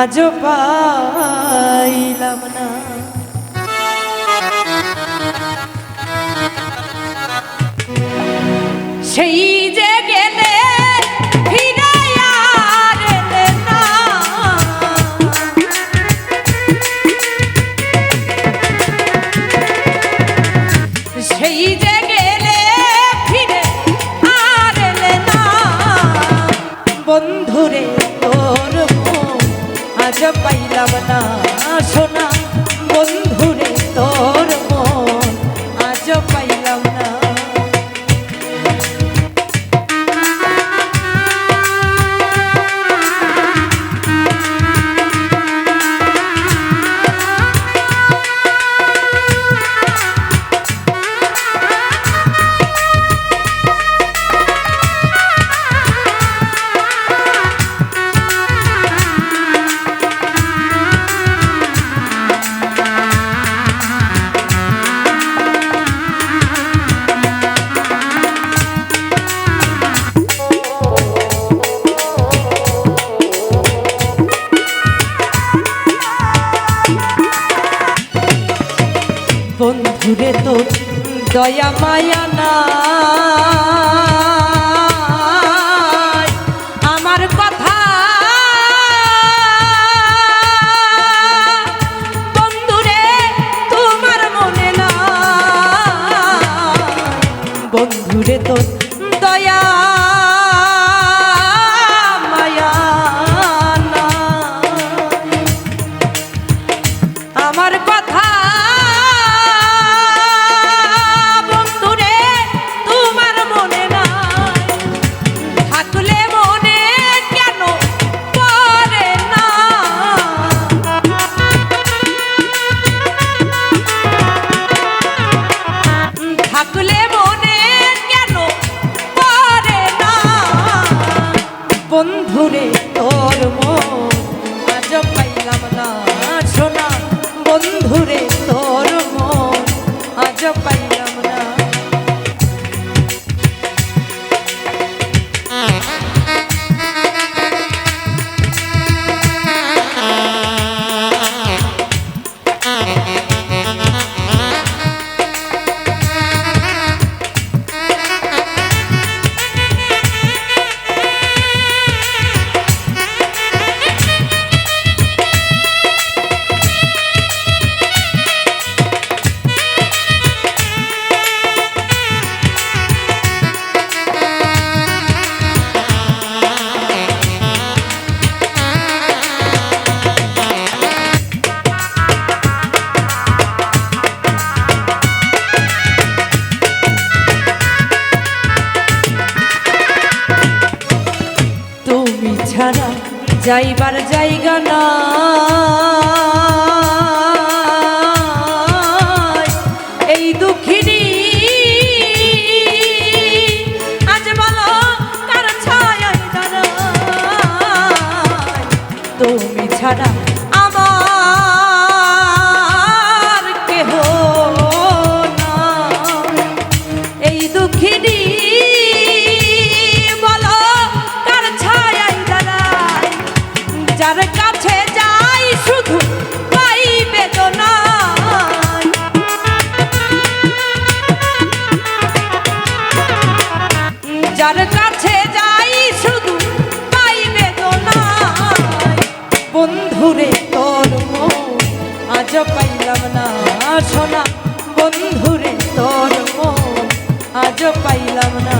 আজও পাইলাম না। সেই পাইলাম না সোনা। দয়া মায়া না আমার কথা বন্ধুরে তোমার মনে না বন্ধুরে তো দয়া বন্ধুরে তোর মন। আজ পাইলাম না শোনা। বন্ধুরে তোর মন। আজ পাইলাম ছাড়া যাইবার জায়গা না এই দুঃখিনী, আজ বলো কার ছায় তুমি ছাড়া আমার কেহ না এই দুঃখিনী বন্ধুরে তোর আজ পাইলাম না সোনা। বন্ধুরে তোর আজ পাইলাম না